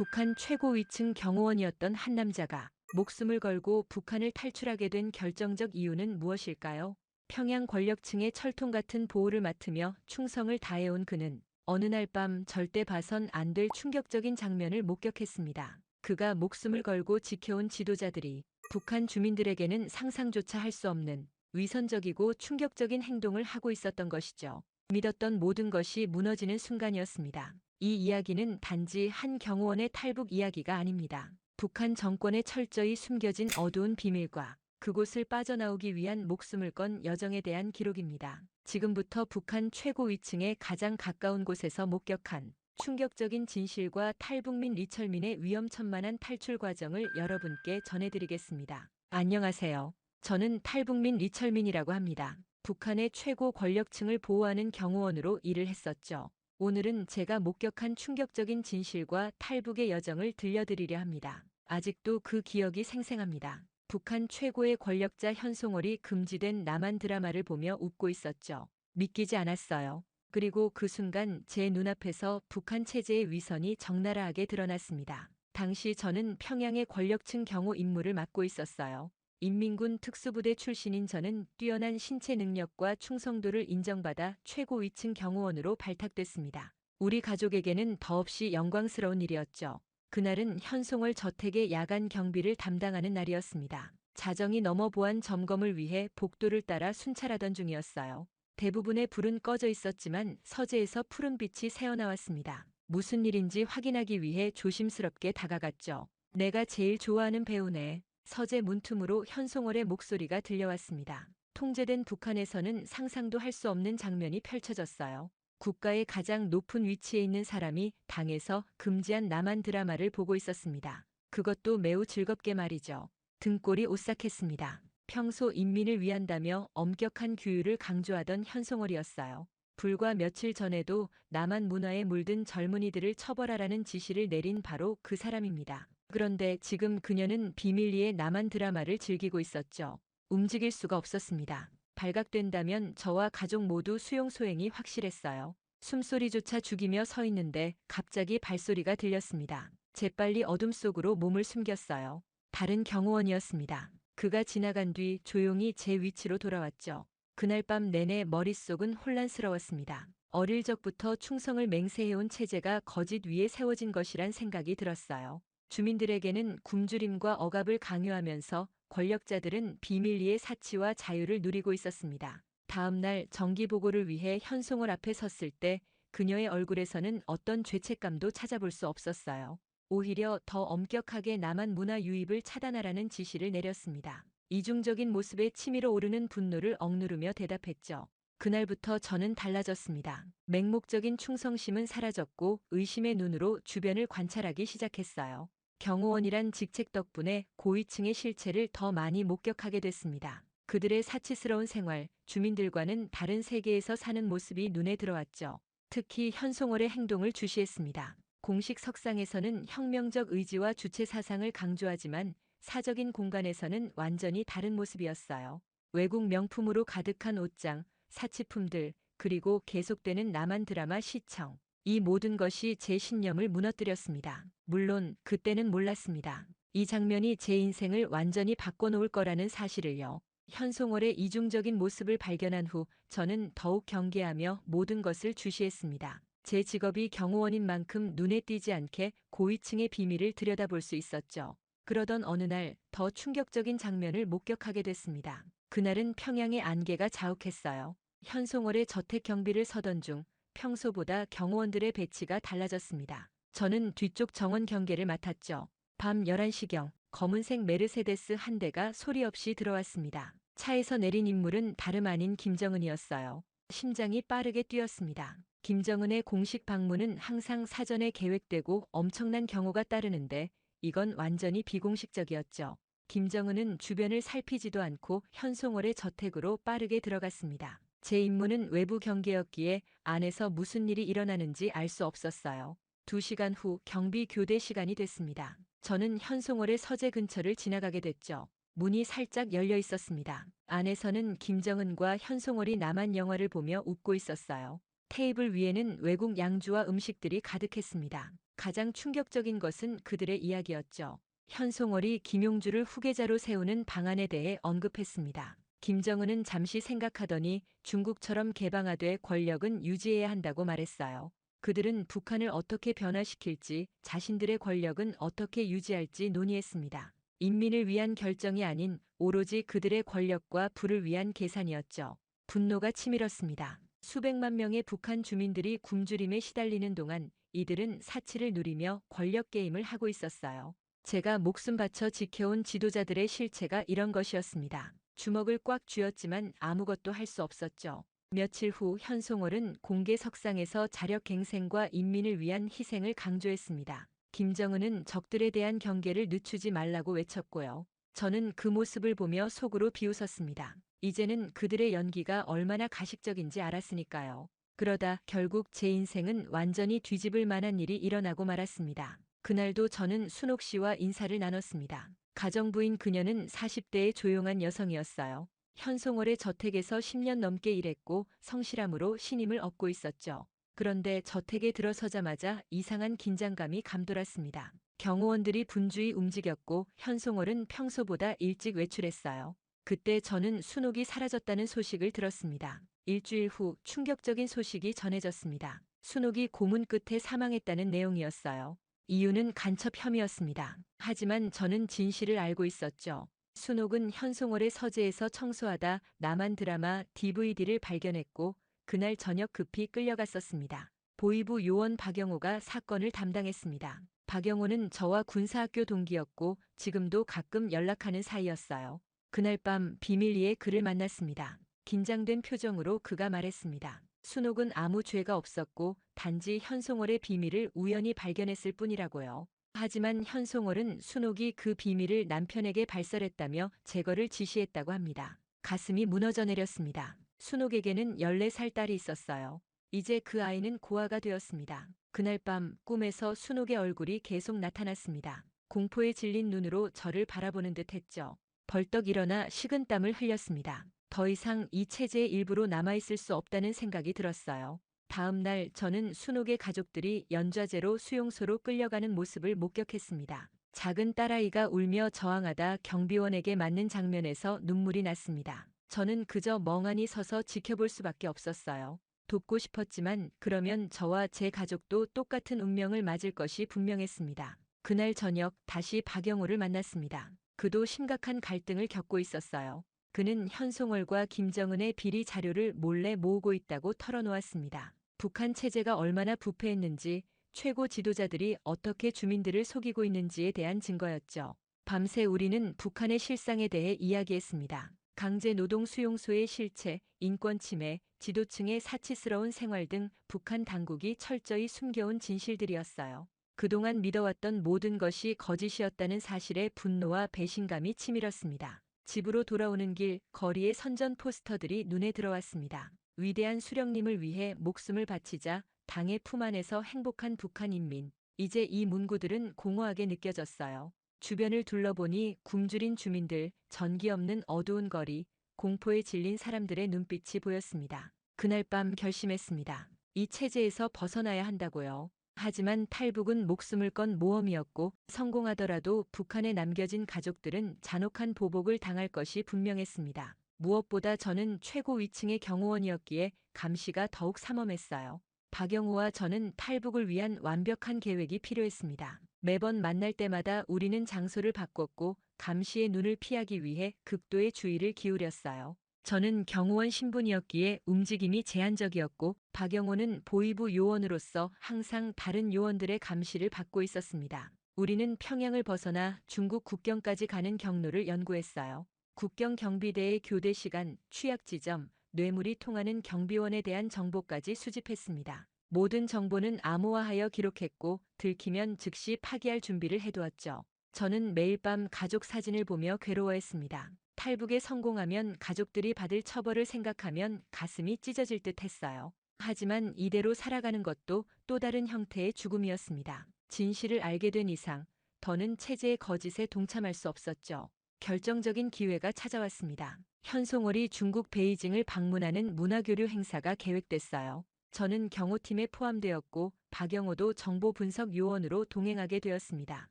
북한 최고 위층 경호원이었던 한 남자가 목숨을 걸고 북한을 탈출하게 된 결정적 이유는 무엇일까요? 평양 권력층의 철통 같은 보호를 맡으며 충성을 다해온 그는 어느 날 밤 절대 봐선 안 될 충격적인 장면을 목격했습니다. 그가 목숨을 걸고 지켜온 지도자들이 북한 주민들에게는 상상조차 할 수 없는 위선적이고 충격적인 행동을 하고 있었던 것이죠. 믿었던 모든 것이 무너지는 순간이었습니다. 이 이야기는 단지 한 경호원의 탈북 이야기가 아닙니다. 북한 정권에 철저히 숨겨진 어두운 비밀과 그곳을 빠져나오기 위한 목숨을 건 여정에 대한 기록입니다. 지금부터 북한 최고 위층에 가장 가까운 곳에서 목격한 충격적인 진실과 탈북민 리철민의 위험천만한 탈출 과정을 여러분께 전해드리겠습니다. 안녕하세요. 저는 탈북민 리철민이라고 합니다. 북한의 최고 권력층을 보호하는 경호원으로 일을 했었죠. 오늘은 제가 목격한 충격적인 진실과 탈북의 여정을 들려드리려 합니다. 아직도 그 기억이 생생합니다. 북한 최고의 권력자 현송월이 금지된 남한 드라마를 보며 웃고 있었죠. 믿기지 않았어요. 그리고 그 순간 제 눈앞에서 북한 체제의 위선이 적나라하게 드러났습니다. 당시 저는 평양의 권력층 경호 임무를 맡고 있었어요. 인민군 특수부대 출신인 저는 뛰어난 신체 능력과 충성도를 인정받아 최고 위층 경호원으로 발탁됐습니다. 우리 가족에게는 더없이 영광스러운 일이었죠. 그날은 현송월 저택의 야간 경비를 담당하는 날이었습니다. 자정이 넘어 보안 점검을 위해 복도를 따라 순찰하던 중이었어요. 대부분의 불은 꺼져 있었지만 서재에서 푸른 빛이 새어나왔습니다. 무슨 일인지 확인하기 위해 조심스럽게 다가갔죠. 내가 제일 좋아하는 배우네. 서재 문틈으로 현송월의 목소리가 들려왔습니다. 통제된 북한에서는 상상도 할 수 없는 장면이 펼쳐졌어요. 국가의 가장 높은 위치에 있는 사람이 당에서 금지한 남한 드라마를 보고 있었습니다. 그것도 매우 즐겁게 말이죠. 등골이 오싹했습니다. 평소 인민을 위한다며 엄격한 규율을 강조하던 현송월이었어요. 불과 며칠 전에도 남한 문화에 물든 젊은이들을 처벌하라는 지시를 내린 바로 그 사람입니다. 그런데 지금 그녀는 비밀리에 남한 드라마를 즐기고 있었죠. 움직일 수가 없었습니다. 발각된다면 저와 가족 모두 수용소행이 확실했어요. 숨소리조차 죽이며 서 있는데 갑자기 발소리가 들렸습니다. 재빨리 어둠 속으로 몸을 숨겼어요. 다른 경호원이었습니다. 그가 지나간 뒤 조용히 제 위치로 돌아왔죠. 그날 밤 내내 머릿속은 혼란스러웠습니다. 어릴 적부터 충성을 맹세해온 체제가 거짓 위에 세워진 것이란 생각이 들었어요. 주민들에게는 굶주림과 억압을 강요하면서 권력자들은 비밀리에 사치와 자유를 누리고 있었습니다. 다음 날 정기 보고를 위해 현송월 앞에 섰을 때 그녀의 얼굴에서는 어떤 죄책감도 찾아볼 수 없었어요. 오히려 더 엄격하게 남한 문화 유입을 차단하라는 지시를 내렸습니다. 이중적인 모습에 치밀어 오르는 분노를 억누르며 대답했죠. 그날부터 저는 달라졌습니다. 맹목적인 충성심은 사라졌고 의심의 눈으로 주변을 관찰하기 시작했어요. 경호원이란 직책 덕분에 고위층의 실체를 더 많이 목격하게 됐습니다. 그들의 사치스러운 생활, 주민들과는 다른 세계에서 사는 모습이 눈에 들어왔죠. 특히 현송월의 행동을 주시했습니다. 공식 석상에서는 혁명적 의지와 주체 사상을 강조하지만 사적인 공간에서는 완전히 다른 모습이었어요. 외국 명품으로 가득한 옷장, 사치품들, 그리고 계속되는 남한 드라마 시청. 이 모든 것이 제 신념을 무너뜨렸습니다. 물론 그때는 몰랐습니다. 이 장면이 제 인생을 완전히 바꿔놓을 거라는 사실을요. 현송월의 이중적인 모습을 발견한 후 저는 더욱 경계하며 모든 것을 주시했습니다. 제 직업이 경호원인 만큼 눈에 띄지 않게 고위층의 비밀을 들여다볼 수 있었죠. 그러던 어느 날 더 충격적인 장면을 목격하게 됐습니다. 그날은 평양의 안개가 자욱했어요. 현송월의 저택 경비를 서던 중 평소보다 경호원들의 배치가 달라졌습니다. 저는 뒤쪽 정원 경계를 맡았죠. 밤 11시경 검은색 메르세데스 한 대가 소리 없이 들어왔습니다. 차에서 내린 인물은 다름 아닌 김정은이었어요. 심장이 빠르게 뛰었습니다. 김정은의 공식 방문은 항상 사전에 계획되고 엄청난 경호가 따르는데 이건 완전히 비공식적이었죠. 김정은은 주변을 살피지도 않고 현송월의 저택으로 빠르게 들어갔습니다. 제 임무는 외부 경계였기에 안에서 무슨 일이 일어나는지 알 수 없었어요. 두 시간 후 경비 교대 시간이 됐습니다. 저는 현송월의 서재 근처를 지나가게 됐죠. 문이 살짝 열려 있었습니다. 안에서는 김정은과 현송월이 남한 영화를 보며 웃고 있었어요. 테이블 위에는 외국 양주와 음식들이 가득했습니다. 가장 충격적인 것은 그들의 이야기였죠. 현송월이 김용주를 후계자로 세우는 방안에 대해 언급했습니다. 김정은은 잠시 생각하더니 중국처럼 개방화돼 권력은 유지해야 한다고 말했어요. 그들은 북한을 어떻게 변화시킬지 자신들의 권력은 어떻게 유지할지 논의했습니다. 인민을 위한 결정이 아닌 오로지 그들의 권력과 부를 위한 계산이었죠. 분노가 치밀었습니다. 수백만 명의 북한 주민들이 굶주림에 시달리는 동안 이들은 사치를 누리며 권력 게임을 하고 있었어요. 제가 목숨 바쳐 지켜온 지도자들의 실체가 이런 것이었습니다. 주먹을 꽉 쥐었지만 아무것도 할 수 없었죠. 며칠 후 현송월은 공개 석상에서 자력갱생과 인민을 위한 희생을 강조했습니다. 김정은은 적들에 대한 경계를 늦추지 말라고 외쳤고요. 저는 그 모습을 보며 속으로 비웃었습니다. 이제는 그들의 연기가 얼마나 가식적인지 알았으니까요. 그러다 결국 제 인생은 완전히 뒤집을 만한 일이 일어나고 말았습니다. 그날도 저는 순옥 씨와 인사를 나눴습니다. 가정부인 그녀는 40대의 조용한 여성이었어요. 현송월의 저택에서 10년 넘게 일했고 성실함으로 신임을 얻고 있었죠. 그런데 저택에 들어서자마자 이상한 긴장감이 감돌았습니다. 경호원들이 분주히 움직였고 현송월은 평소보다 일찍 외출했어요. 그때 저는 순옥이 사라졌다는 소식을 들었습니다. 일주일 후 충격적인 소식이 전해졌습니다. 순옥이 고문 끝에 사망했다는 내용이었어요. 이유는 간첩 혐의였습니다. 하지만 저는 진실을 알고 있었죠. 순옥은 현송월의 서재에서 청소하다 남한 드라마 DVD를 발견했고 그날 저녁 급히 끌려갔었습니다. 보이부 요원 박영호가 사건을 담당했습니다. 박영호는 저와 군사학교 동기였고 지금도 가끔 연락하는 사이였어요. 그날 밤 비밀리에 그를 만났습니다. 긴장된 표정으로 그가 말했습니다. 순옥은 아무 죄가 없었고 단지 현송월의 비밀을 우연히 발견했을 뿐이라고요. 하지만 현송월은 순옥이 그 비밀을 남편에게 발설했다며 제거를 지시했다고 합니다. 가슴이 무너져 내렸습니다. 순옥에게는 14살 딸이 있었어요. 이제 그 아이는 고아가 되었습니다. 그날 밤 꿈에서 순옥의 얼굴이 계속 나타났습니다. 공포에 질린 눈으로 저를 바라보는 듯 했죠. 벌떡 일어나 식은 땀을 흘렸습니다. 더 이상 이 체제의 일부로 남아있을 수 없다는 생각이 들었어요. 다음 날 저는 순옥의 가족들이 연좌제로 수용소로 끌려가는 모습을 목격했습니다. 작은 딸아이가 울며 저항하다 경비원에게 맞는 장면에서 눈물이 났습니다. 저는 그저 멍하니 서서 지켜볼 수밖에 없었어요. 돕고 싶었지만 그러면 저와 제 가족도 똑같은 운명을 맞을 것이 분명했습니다. 그날 저녁 다시 박영호를 만났습니다. 그도 심각한 갈등을 겪고 있었어요. 그는 현송월과 김정은의 비리 자료를 몰래 모으고 있다고 털어놓았습니다. 북한 체제가 얼마나 부패했는지 최고 지도자들이 어떻게 주민들을 속이고 있는지에 대한 증거였죠. 밤새 우리는 북한의 실상에 대해 이야기했습니다. 강제 노동 수용소의 실체, 인권 침해, 지도층의 사치스러운 생활 등 북한 당국이 철저히 숨겨온 진실들이었어요. 그동안 믿어왔던 모든 것이 거짓이었다는 사실에 분노와 배신감이 치밀었습니다. 집으로 돌아오는 길, 거리의 선전 포스터들이 눈에 들어왔습니다. 위대한 수령님을 위해 목숨을 바치자 당의 품 안에서 행복한 북한 인민. 이제 이 문구들은 공허하게 느껴졌어요. 주변을 둘러보니 굶주린 주민들, 전기 없는 어두운 거리, 공포에 질린 사람들의 눈빛이 보였습니다. 그날 밤 결심했습니다. 이 체제에서 벗어나야 한다고요. 하지만 탈북은 목숨을 건 모험이었고 성공하더라도 북한에 남겨진 가족들은 잔혹한 보복을 당할 것이 분명했습니다. 무엇보다 저는 최고 위층의 경호원이었기에 감시가 더욱 삼엄했어요. 박영호와 저는 탈북을 위한 완벽한 계획이 필요했습니다. 매번 만날 때마다 우리는 장소를 바꿨고 감시의 눈을 피하기 위해 극도의 주의를 기울였어요. 저는 경호원 신분이었기에 움직임이 제한적이었고 박영호는 보이부 요원으로서 항상 다른 요원들의 감시를 받고 있었습니다. 우리는 평양을 벗어나 중국 국경까지 가는 경로를 연구했어요. 국경 경비대의 교대 시간, 취약 지점, 뇌물이 통하는 경비원에 대한 정보까지 수집했습니다. 모든 정보는 암호화하여 기록했고 들키면 즉시 파기할 준비를 해두었죠. 저는 매일 밤 가족 사진을 보며 괴로워했습니다. 탈북에 성공하면 가족들이 받을 처벌을 생각하면 가슴이 찢어질 듯 했어요. 하지만 이대로 살아가는 것도 또 다른 형태의 죽음이었습니다. 진실을 알게 된 이상 더는 체제의 거짓에 동참할 수 없었죠. 결정적인 기회가 찾아왔습니다. 현송월이 중국 베이징을 방문하는 문화교류 행사가 계획됐어요. 저는 경호팀에 포함되었고 박영호도 정보 분석 요원으로 동행하게 되었습니다.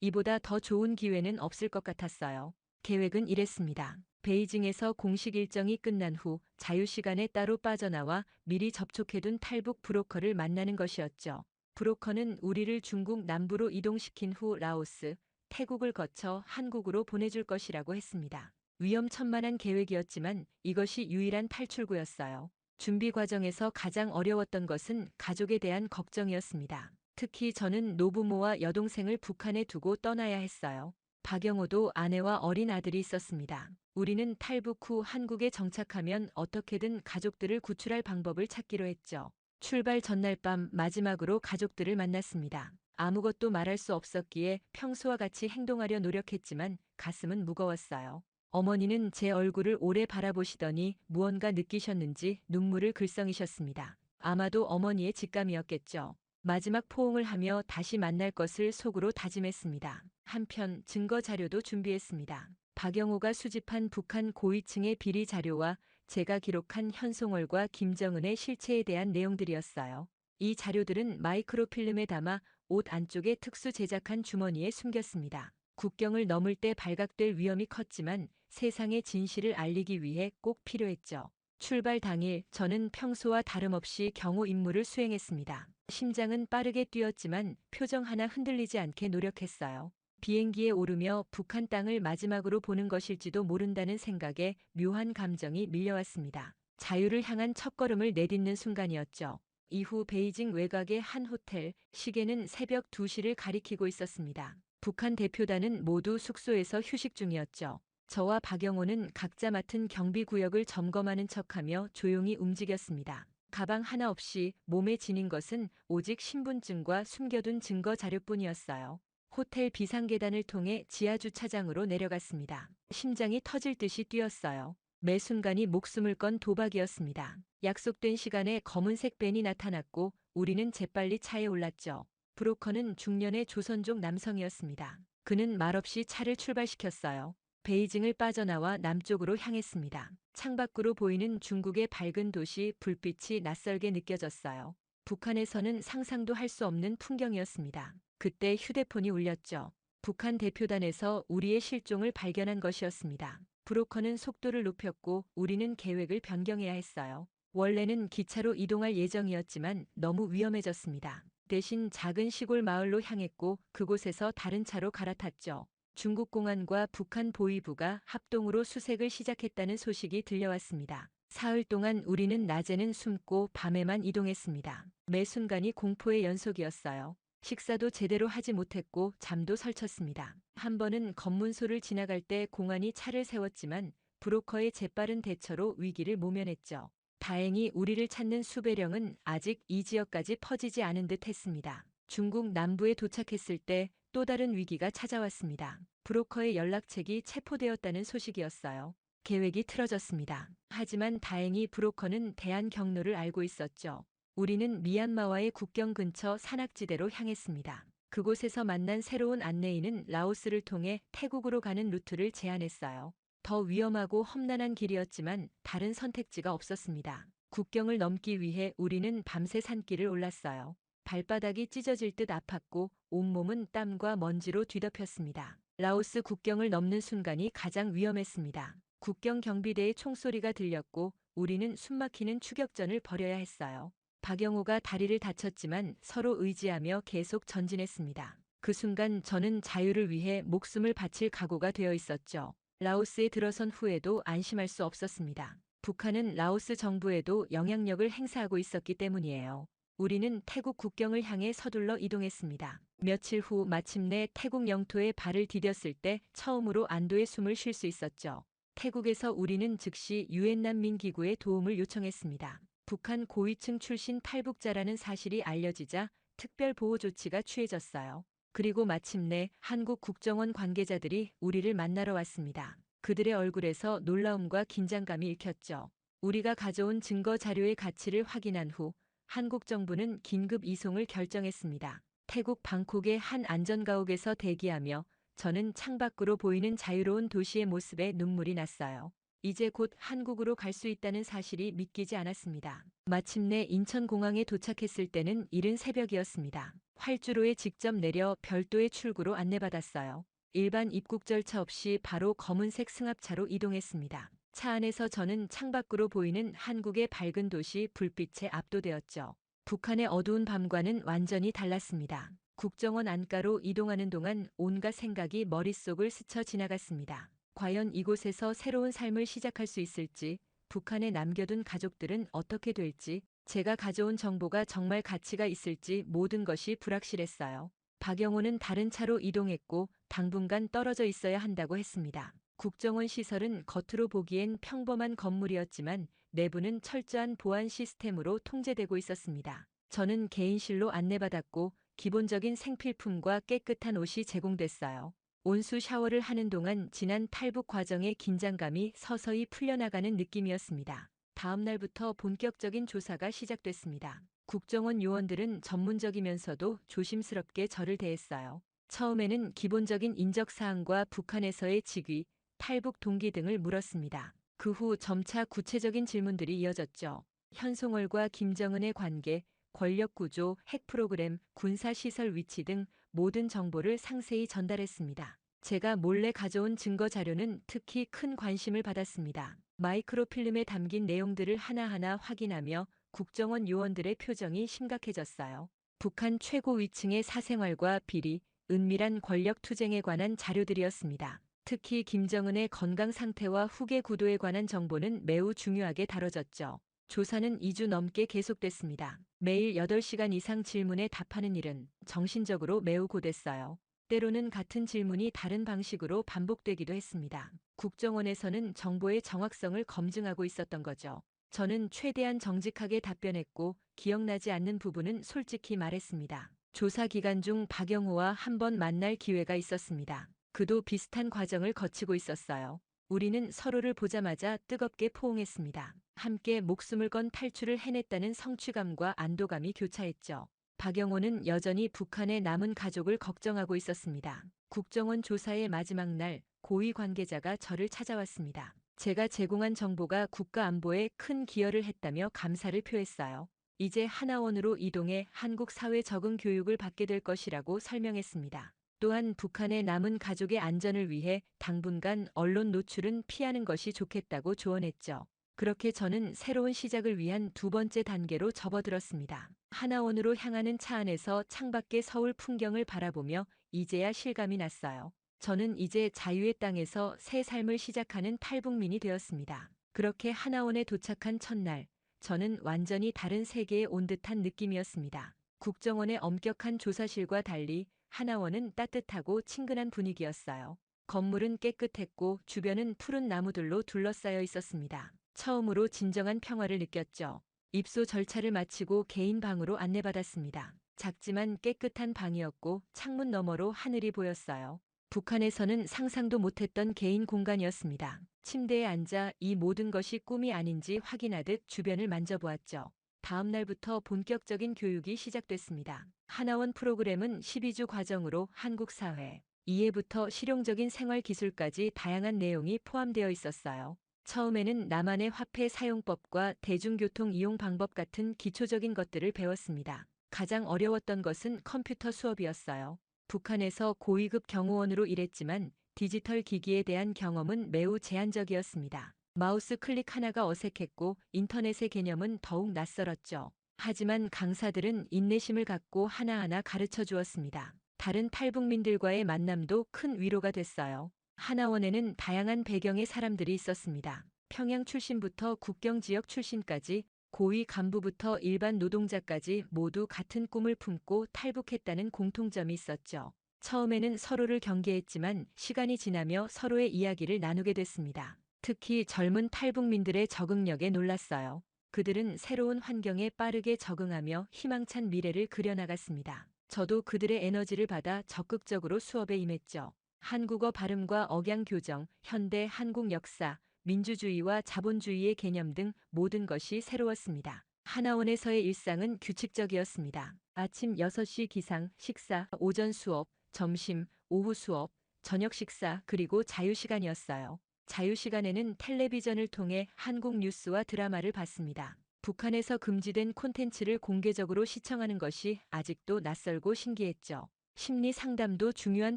이보다 더 좋은 기회는 없을 것 같았어요. 계획은 이랬습니다. 베이징에서 공식 일정이 끝난 후 자유시간에 따로 빠져나와 미리 접촉해둔 탈북 브로커를 만나는 것이었죠. 브로커는 우리를 중국 남부로 이동시킨 후 라오스, 태국을 거쳐 한국으로 보내줄 것이라고 했습니다. 위험천만한 계획이었지만 이것이 유일한 탈출구였어요. 준비 과정에서 가장 어려웠던 것은 가족에 대한 걱정이었습니다. 특히 저는 노부모와 여동생을 북한에 두고 떠나야 했어요. 박영호도 아내와 어린 아들이 있었습니다. 우리는 탈북 후 한국에 정착하면 어떻게든 가족들을 구출할 방법을 찾기로 했죠. 출발 전날 밤 마지막으로 가족들을 만났습니다. 아무것도 말할 수 없었기에 평소와 같이 행동하려 노력했지만 가슴은 무거웠어요. 어머니는 제 얼굴을 오래 바라보시더니 무언가 느끼셨는지 눈물을 글썽이셨습니다. 아마도 어머니의 직감이었겠죠. 마지막 포옹을 하며 다시 만날 것을 속으로 다짐했습니다. 한편 증거 자료도 준비했습니다. 박영호가 수집한 북한 고위층의 비리 자료와 제가 기록한 현송월과 김정은의 실체에 대한 내용들이었어요. 이 자료들은 마이크로필름에 담아 옷 안쪽에 특수 제작한 주머니에 숨겼습니다. 국경을 넘을 때 발각될 위험이 컸지만 세상의 진실을 알리기 위해 꼭 필요했죠. 출발 당일 저는 평소와 다름없이 경호 임무를 수행했습니다. 심장은 빠르게 뛰었지만 표정 하나 흔들리지 않게 노력했어요. 비행기에 오르며 북한 땅을 마지막으로 보는 것일지도 모른다는 생각에 묘한 감정이 밀려왔습니다. 자유를 향한 첫걸음을 내딛는 순간이었죠. 이후 베이징 외곽의 한 호텔, 시계는 새벽 2시를 가리키고 있었습니다. 북한 대표단은 모두 숙소에서 휴식 중이었죠. 저와 박영호는 각자 맡은 경비 구역을 점검하는 척하며 조용히 움직였습니다. 가방 하나 없이 몸에 지닌 것은 오직 신분증과 숨겨둔 증거 자료뿐이었어요. 호텔 비상계단을 통해 지하주차장으로 내려갔습니다. 심장이 터질 듯이 뛰었어요. 매 순간이 목숨을 건 도박이었습니다. 약속된 시간에 검은색 벤이 나타났고 우리는 재빨리 차에 올랐죠. 브로커는 중년의 조선족 남성이었습니다. 그는 말없이 차를 출발시켰어요. 베이징을 빠져나와 남쪽으로 향했습니다. 창밖으로 보이는 중국의 밝은 도시 불빛이 낯설게 느껴졌어요. 북한에서는 상상도 할 수 없는 풍경이었습니다. 그때 휴대폰이 울렸죠. 북한 대표단에서 우리의 실종을 발견한 것이었습니다. 브로커는 속도를 높였고 우리는 계획을 변경해야 했어요. 원래는 기차로 이동할 예정이었지만 너무 위험해졌습니다. 대신 작은 시골 마을로 향했고 그곳에서 다른 차로 갈아탔죠. 중국 공안과 북한 보위부가 합동으로 수색을 시작했다는 소식이 들려왔습니다. 사흘 동안 우리는 낮에는 숨고 밤에만 이동했습니다. 매 순간이 공포의 연속이었어요. 식사도 제대로 하지 못했고 잠도 설쳤습니다. 한 번은 검문소를 지나갈 때 공안이 차를 세웠지만 브로커의 재빠른 대처로 위기를 모면했죠. 다행히 우리를 찾는 수배령은 아직 이 지역까지 퍼지지 않은 듯 했습니다. 중국 남부에 도착했을 때 또 다른 위기가 찾아왔습니다. 브로커의 연락책이 체포되었다는 소식이었어요. 계획이 틀어졌습니다. 하지만 다행히 브로커는 대한 경로를 알고 있었죠. 우리는 미얀마와의 국경 근처 산악지대로 향했습니다. 그곳에서 만난 새로운 안내인은 라오스를 통해 태국으로 가는 루트를 제안했어요. 더 위험하고 험난한 길이었지만 다른 선택지가 없었습니다. 국경을 넘기 위해 우리는 밤새 산길을 올랐어요. 발바닥이 찢어질 듯 아팠고 온몸은 땀과 먼지로 뒤덮였습니다. 라오스 국경을 넘는 순간이 가장 위험했습니다. 국경 경비대의 총소리가 들렸고 우리는 숨막히는 추격전을 벌여야 했어요. 박영호가 다리를 다쳤지만 서로 의지하며 계속 전진했습니다. 그 순간 저는 자유를 위해 목숨을 바칠 각오가 되어 있었죠. 라오스에 들어선 후에도 안심할 수 없었습니다. 북한은 라오스 정부에도 영향력을 행사하고 있었기 때문이에요. 우리는 태국 국경을 향해 서둘러 이동했습니다. 며칠 후 마침내 태국 영토에 발을 디뎠을 때 처음으로 안도의 숨을 쉴 수 있었죠. 태국에서 우리는 즉시 유엔 난민 기구에 도움을 요청했습니다. 북한 고위층 출신 탈북자라는 사실이 알려지자 특별 보호 조치가 취해졌어요. 그리고 마침내 한국 국정원 관계자들이 우리를 만나러 왔습니다. 그들의 얼굴에서 놀라움과 긴장감이 읽혔죠. 우리가 가져온 증거 자료의 가치를 확인한 후 한국 정부는 긴급 이송을 결정했습니다. 태국 방콕의 한 안전가옥에서 대기하며 저는 창밖으로 보이는 자유로운 도시의 모습에 눈물이 났어요. 이제 곧 한국으로 갈 수 있다는 사실이 믿기지 않았습니다. 마침내 인천공항에 도착했을 때는 이른 새벽이었습니다. 활주로에 직접 내려 별도의 출구로 안내받았어요. 일반 입국 절차 없이 바로 검은색 승합차로 이동했습니다. 차 안에서 저는 창밖으로 보이는 한국의 밝은 도시 불빛에 압도되었죠. 북한의 어두운 밤과는 완전히 달랐습니다. 국정원 안가로 이동하는 동안 온갖 생각이 머릿속을 스쳐 지나갔습니다. 과연 이곳에서 새로운 삶을 시작할 수 있을지, 북한에 남겨둔 가족들은 어떻게 될지, 제가 가져온 정보가 정말 가치가 있을지 모든 것이 불확실했어요. 박영호는 다른 차로 이동했고 당분간 떨어져 있어야 한다고 했습니다. 국정원 시설은 겉으로 보기엔 평범한 건물이었지만 내부는 철저한 보안 시스템으로 통제되고 있었습니다. 저는 개인실로 안내받았고 기본적인 생필품과 깨끗한 옷이 제공됐어요. 온수 샤워를 하는 동안 지난 탈북 과정의 긴장감이 서서히 풀려나가는 느낌이었습니다. 다음 날부터 본격적인 조사가 시작됐습니다. 국정원 요원들은 전문적이면서도 조심스럽게 저를 대했어요. 처음에는 기본적인 인적 사항과 북한에서의 직위, 탈북 동기 등을 물었습니다. 그 후 점차 구체적인 질문들이 이어졌죠. 현송월과 김정은의 관계, 권력 구조, 핵 프로그램, 군사시설 위치 등 모든 정보를 상세히 전달했습니다. 제가 몰래 가져온 증거 자료는 특히 큰 관심을 받았습니다. 마이크로필름에 담긴 내용들을 하나하나 확인하며 국정원 요원들의 표정이 심각해졌어요. 북한 최고 위층의 사생활과 비리, 은밀한 권력 투쟁에 관한 자료들이었습니다. 특히 김정은의 건강 상태와 후계 구도에 관한 정보는 매우 중요하게 다뤄졌죠. 조사는 2주 넘게 계속됐습니다. 매일 8시간 이상 질문에 답하는 일은 정신적으로 매우 고됐어요. 때로는 같은 질문이 다른 방식으로 반복되기도 했습니다. 국정원에서는 정보의 정확성을 검증하고 있었던 거죠. 저는 최대한 정직하게 답변했고 기억나지 않는 부분은 솔직히 말했습니다. 조사 기간 중 박영호와 한 번 만날 기회가 있었습니다. 그도 비슷한 과정을 거치고 있었어요. 우리는 서로를 보자마자 뜨겁게 포옹했습니다. 함께 목숨을 건 탈출을 해냈다는 성취감과 안도감이 교차했죠. 박영호는 여전히 북한의 남은 가족을 걱정하고 있었습니다. 국정원 조사의 마지막 날 고위 관계자가 저를 찾아왔습니다. 제가 제공한 정보가 국가 안보에 큰 기여를 했다며 감사를 표했어요. 이제 하나원으로 이동해 한국 사회 적응 교육을 받게 될 것이라고 설명했습니다. 또한 북한의 남은 가족의 안전을 위해 당분간 언론 노출은 피하는 것이 좋겠다고 조언했죠. 그렇게 저는 새로운 시작을 위한 두 번째 단계로 접어들었습니다. 하나원으로 향하는 차 안에서 창밖의 서울 풍경을 바라보며 이제야 실감이 났어요. 저는 이제 자유의 땅에서 새 삶을 시작하는 탈북민이 되었습니다. 그렇게 하나원에 도착한 첫날, 저는 완전히 다른 세계에 온 듯한 느낌이었습니다. 국정원의 엄격한 조사실과 달리 하나원은 따뜻하고 친근한 분위기였어요. 건물은 깨끗했고 주변은 푸른 나무들로 둘러싸여 있었습니다. 처음으로 진정한 평화를 느꼈죠. 입소 절차를 마치고 개인 방으로 안내받았습니다. 작지만 깨끗한 방이었고 창문 너머로 하늘이 보였어요. 북한에서는 상상도 못했던 개인 공간이었습니다. 침대에 앉아 이 모든 것이 꿈이 아닌지 확인하듯 주변을 만져보았죠. 다음 날부터 본격적인 교육이 시작됐습니다. 하나원 프로그램은 12주 과정으로 한국 사회, 이해부터 실용적인 생활 기술까지 다양한 내용이 포함되어 있었어요. 처음에는 남한의 화폐 사용법과 대중교통 이용 방법 같은 기초적인 것들을 배웠습니다. 가장 어려웠던 것은 컴퓨터 수업이었어요. 북한에서 고위급 경호원으로 일했지만 디지털 기기에 대한 경험은 매우 제한적이었습니다. 마우스 클릭 하나가 어색했고 인터넷의 개념은 더욱 낯설었죠. 하지만 강사들은 인내심을 갖고 하나하나 가르쳐 주었습니다. 다른 탈북민들과의 만남도 큰 위로가 됐어요. 하나원에는 다양한 배경의 사람들이 있었습니다. 평양 출신부터 국경 지역 출신까지 고위 간부부터 일반 노동자까지 모두 같은 꿈을 품고 탈북했다는 공통점이 있었죠. 처음에는 서로를 경계했지만 시간이 지나며 서로의 이야기를 나누게 됐습니다. 특히 젊은 탈북민들의 적응력에 놀랐어요. 그들은 새로운 환경에 빠르게 적응하며 희망찬 미래를 그려나갔습니다. 저도 그들의 에너지를 받아 적극적으로 수업에 임했죠. 한국어 발음과 억양 교정, 현대 한국 역사, 민주주의와 자본주의의 개념 등 모든 것이 새로웠습니다. 하나원에서의 일상은 규칙적이었습니다. 아침 6시 기상, 식사, 오전 수업, 점심, 오후 수업, 저녁 식사, 그리고 자유시간이었어요. 자유시간에는 텔레비전을 통해 한국 뉴스와 드라마를 봤습니다. 북한에서 금지된 콘텐츠를 공개적으로 시청하는 것이 아직도 낯설고 신기했죠. 심리 상담도 중요한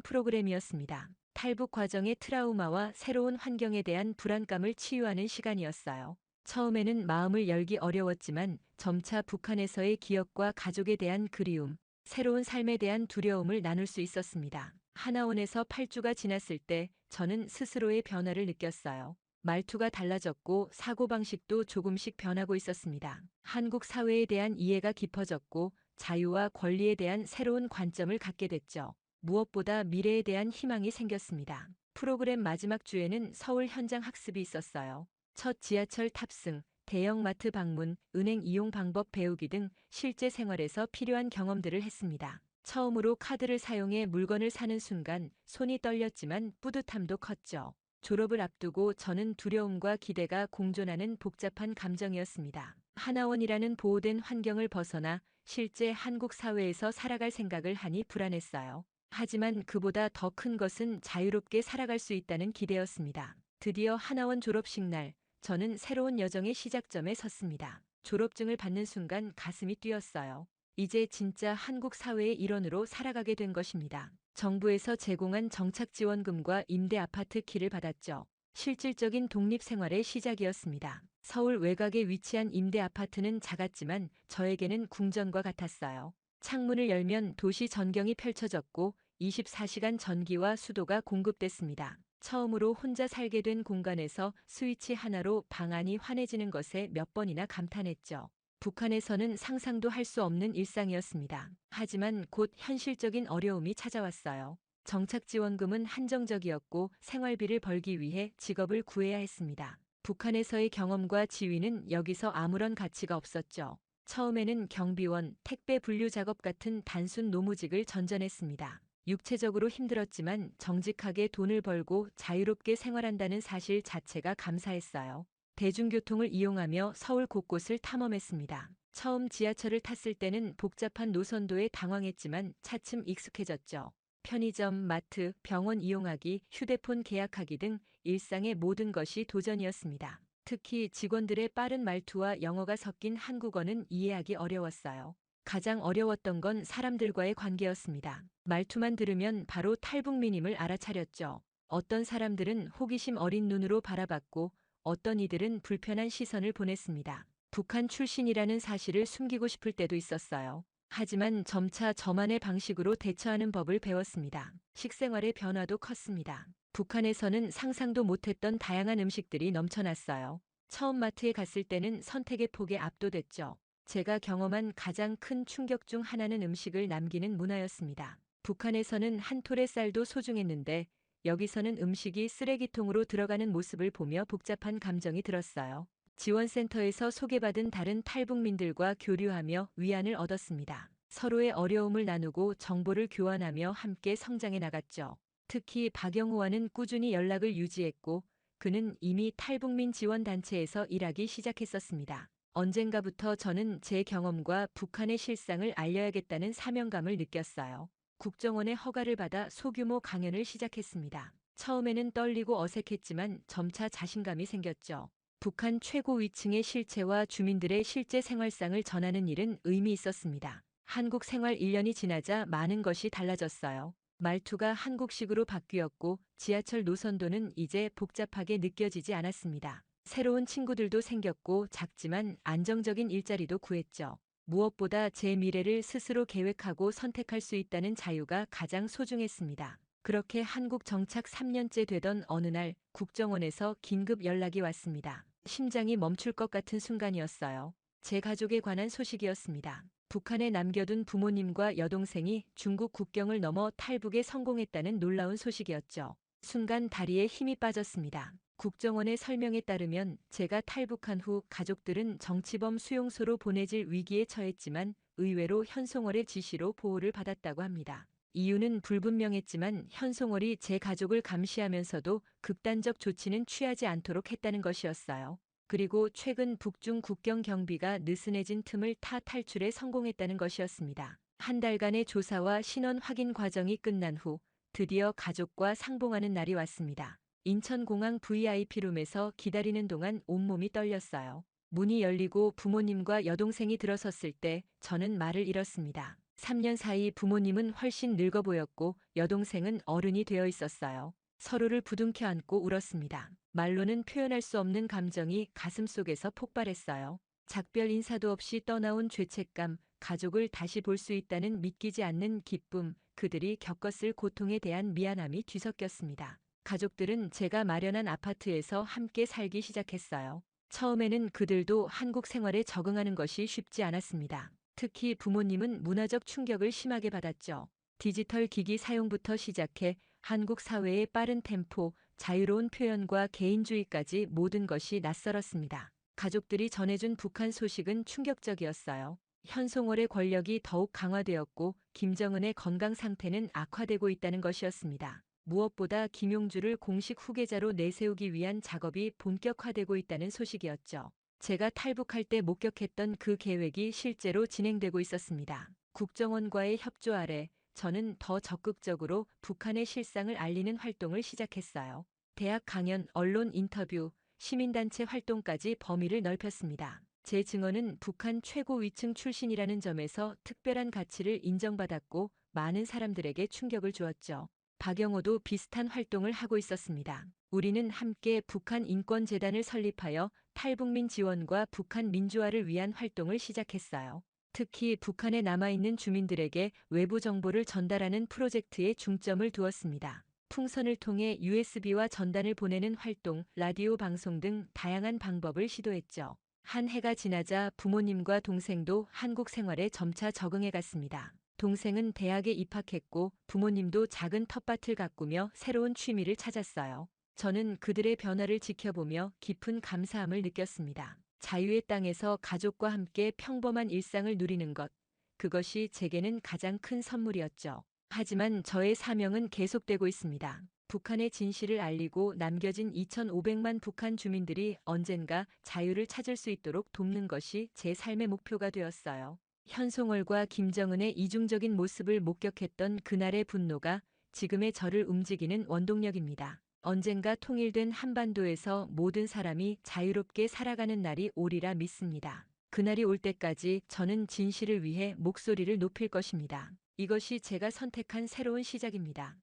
프로그램이었습니다. 탈북 과정의 트라우마와 새로운 환경에 대한 불안감을 치유하는 시간이었어요. 처음에는 마음을 열기 어려웠지만 점차 북한에서의 기억과 가족에 대한 그리움, 새로운 삶에 대한 두려움을 나눌 수 있었습니다. 하나원에서 8주가 지났을 때 저는 스스로의 변화를 느꼈어요. 말투가 달라졌고 사고방식도 조금씩 변하고 있었습니다. 한국 사회에 대한 이해가 깊어졌고 자유와 권리에 대한 새로운 관점을 갖게 됐죠. 무엇보다 미래에 대한 희망이 생겼습니다. 프로그램 마지막 주에는 서울 현장 학습이 있었어요. 첫 지하철 탑승, 대형마트 방문, 은행 이용 방법 배우기 등 실제 생활에서 필요한 경험들을 했습니다. 처음으로 카드를 사용해 물건을 사는 순간 손이 떨렸지만 뿌듯함도 컸죠. 졸업을 앞두고 저는 두려움과 기대가 공존하는 복잡한 감정이었습니다. 하나원이라는 보호된 환경을 벗어나 실제 한국 사회에서 살아갈 생각을 하니 불안했어요. 하지만 그보다 더 큰 것은 자유롭게 살아갈 수 있다는 기대였습니다. 드디어 하나원 졸업식 날, 저는 새로운 여정의 시작점에 섰습니다. 졸업증을 받는 순간 가슴이 뛰었어요. 이제 진짜 한국 사회의 일원으로 살아가게 된 것입니다. 정부에서 제공한 정착지원금과 임대 아파트 키를 받았죠. 실질적인 독립 생활의 시작이었습니다. 서울 외곽에 위치한 임대 아파트는 작았지만 저에게는 궁전과 같았어요. 창문을 열면 도시 전경이 펼쳐졌고 24시간 전기와 수도가 공급됐습니다. 처음으로 혼자 살게 된 공간에서 스위치 하나로 방안이 환해지는 것에 몇 번이나 감탄했죠. 북한에서는 상상도 할 수 없는 일상이었습니다. 하지만 곧 현실적인 어려움이 찾아왔어요. 정착지원금은 한정적이었고 생활비를 벌기 위해 직업을 구해야 했습니다. 북한에서의 경험과 지위는 여기서 아무런 가치가 없었죠. 처음에는 경비원, 택배 분류 작업 같은 단순 노무직을 전전했습니다. 육체적으로 힘들었지만 정직하게 돈을 벌고 자유롭게 생활한다는 사실 자체가 감사했어요. 대중교통을 이용하며 서울 곳곳을 탐험했습니다. 처음 지하철을 탔을 때는 복잡한 노선도에 당황했지만 차츰 익숙해졌죠. 편의점, 마트, 병원 이용하기, 휴대폰 계약하기 등 일상의 모든 것이 도전이었습니다. 특히 직원들의 빠른 말투와 영어가 섞인 한국어는 이해하기 어려웠어요. 가장 어려웠던 건 사람들과의 관계였습니다. 말투만 들으면 바로 탈북민임을 알아차렸죠. 어떤 사람들은 호기심 어린 눈으로 바라봤고 어떤 이들은 불편한 시선을 보냈습니다. 북한 출신이라는 사실을 숨기고 싶을 때도 있었어요. 하지만 점차 저만의 방식으로 대처하는 법을 배웠습니다. 식생활의 변화도 컸습니다. 북한에서는 상상도 못했던 다양한 음식들이 넘쳐났어요. 처음 마트에 갔을 때는 선택의 폭에 압도됐죠. 제가 경험한 가장 큰 충격 중 하나는 음식을 남기는 문화였습니다. 북한에서는 한 톨의 쌀도 소중했는데 여기서는 음식이 쓰레기통으로 들어가는 모습을 보며 복잡한 감정이 들었어요. 지원센터에서 소개받은 다른 탈북민들과 교류하며 위안을 얻었습니다. 서로의 어려움을 나누고 정보를 교환하며 함께 성장해 나갔죠. 특히 박영호와는 꾸준히 연락을 유지했고 그는 이미 탈북민 지원단체에서 일하기 시작했었습니다. 언젠가부터 저는 제 경험과 북한의 실상을 알려야겠다는 사명감을 느꼈어요. 국정원의 허가를 받아 소규모 강연을 시작했습니다. 처음에는 떨리고 어색했지만 점차 자신감이 생겼죠. 북한 최고 위층의 실체와 주민들의 실제 생활상을 전하는 일은 의미 있었습니다. 한국 생활 1년이 지나자 많은 것이 달라졌어요. 말투가 한국식으로 바뀌었고 지하철 노선도는 이제 복잡하게 느껴지지 않았습니다. 새로운 친구들도 생겼고 작지만 안정적인 일자리도 구했죠. 무엇보다 제 미래를 스스로 계획하고 선택할 수 있다는 자유가 가장 소중했습니다. 그렇게 한국 정착 3년째 되던 어느 날 국정원에서 긴급 연락이 왔습니다. 심장이 멈출 것 같은 순간이었어요. 제 가족에 관한 소식이었습니다. 북한에 남겨둔 부모님과 여동생이 중국 국경을 넘어 탈북에 성공했다는 놀라운 소식이었죠. 순간 다리에 힘이 빠졌습니다. 국정원의 설명에 따르면 제가 탈북한 후 가족들은 정치범 수용소로 보내질 위기에 처했지만 의외로 현송월의 지시로 보호를 받았다고 합니다. 이유는 불분명했지만 현송월이 제 가족을 감시하면서도 극단적 조치는 취하지 않도록 했다는 것이었어요. 그리고 최근 북중 국경 경비가 느슨해진 틈을 타 탈출에 성공했다는 것이었습니다. 한 달간의 조사와 신원 확인 과정이 끝난 후 드디어 가족과 상봉하는 날이 왔습니다. 인천공항 VIP룸에서 기다리는 동안 온몸이 떨렸어요. 문이 열리고 부모님과 여동생이 들어섰을 때 저는 말을 잃었습니다. 3년 사이 부모님은 훨씬 늙어 보였고 여동생은 어른이 되어 있었어요. 서로를 부둥켜 안고 울었습니다. 말로는 표현할 수 없는 감정이 가슴 속에서 폭발했어요. 작별 인사도 없이 떠나온 죄책감, 가족을 다시 볼 수 있다는 믿기지 않는 기쁨, 그들이 겪었을 고통에 대한 미안함이 뒤섞였습니다. 가족들은 제가 마련한 아파트에서 함께 살기 시작했어요. 처음에는 그들도 한국 생활에 적응하는 것이 쉽지 않았습니다. 특히 부모님은 문화적 충격을 심하게 받았죠. 디지털 기기 사용부터 시작해 한국 사회의 빠른 템포, 자유로운 표현과 개인주의까지 모든 것이 낯설었습니다. 가족들이 전해준 북한 소식은 충격적이었어요. 현송월의 권력이 더욱 강화되었고 김정은의 건강 상태는 악화되고 있다는 것이었습니다. 무엇보다 김용주를 공식 후계자로 내세우기 위한 작업이 본격화되고 있다는 소식이었죠. 제가 탈북할 때 목격했던 그 계획이 실제로 진행되고 있었습니다. 국정원과의 협조 아래 저는 더 적극적으로 북한의 실상을 알리는 활동을 시작했어요. 대학 강연, 언론 인터뷰, 시민단체 활동까지 범위를 넓혔습니다. 제 증언은 북한 최고 위층 출신이라는 점에서 특별한 가치를 인정받았고 많은 사람들에게 충격을 주었죠. 박영호도 비슷한 활동을 하고 있었습니다. 우리는 함께 북한 인권재단을 설립하여 탈북민 지원과 북한 민주화를 위한 활동을 시작했어요. 특히 북한에 남아있는 주민들에게 외부 정보를 전달하는 프로젝트에 중점을 두었습니다. 풍선을 통해 USB와 전단을 보내는 활동, 라디오 방송 등 다양한 방법을 시도했죠. 한 해가 지나자 부모님과 동생도 한국 생활에 점차 적응해 갔습니다. 동생은 대학에 입학했고 부모님도 작은 텃밭을 가꾸며 새로운 취미를 찾았어요. 저는 그들의 변화를 지켜보며 깊은 감사함을 느꼈습니다. 자유의 땅에서 가족과 함께 평범한 일상을 누리는 것, 그것이 제게는 가장 큰 선물이었죠. 하지만 저의 사명은 계속되고 있습니다. 북한의 진실을 알리고 남겨진 2,500만 북한 주민들이 언젠가 자유를 찾을 수 있도록 돕는 것이 제 삶의 목표가 되었어요. 현송월과 김정은의 이중적인 모습을 목격했던 그날의 분노가 지금의 저를 움직이는 원동력입니다. 언젠가 통일된 한반도에서 모든 사람이 자유롭게 살아가는 날이 오리라 믿습니다. 그날이 올 때까지 저는 진실을 위해 목소리를 높일 것입니다. 이것이 제가 선택한 새로운 시작입니다.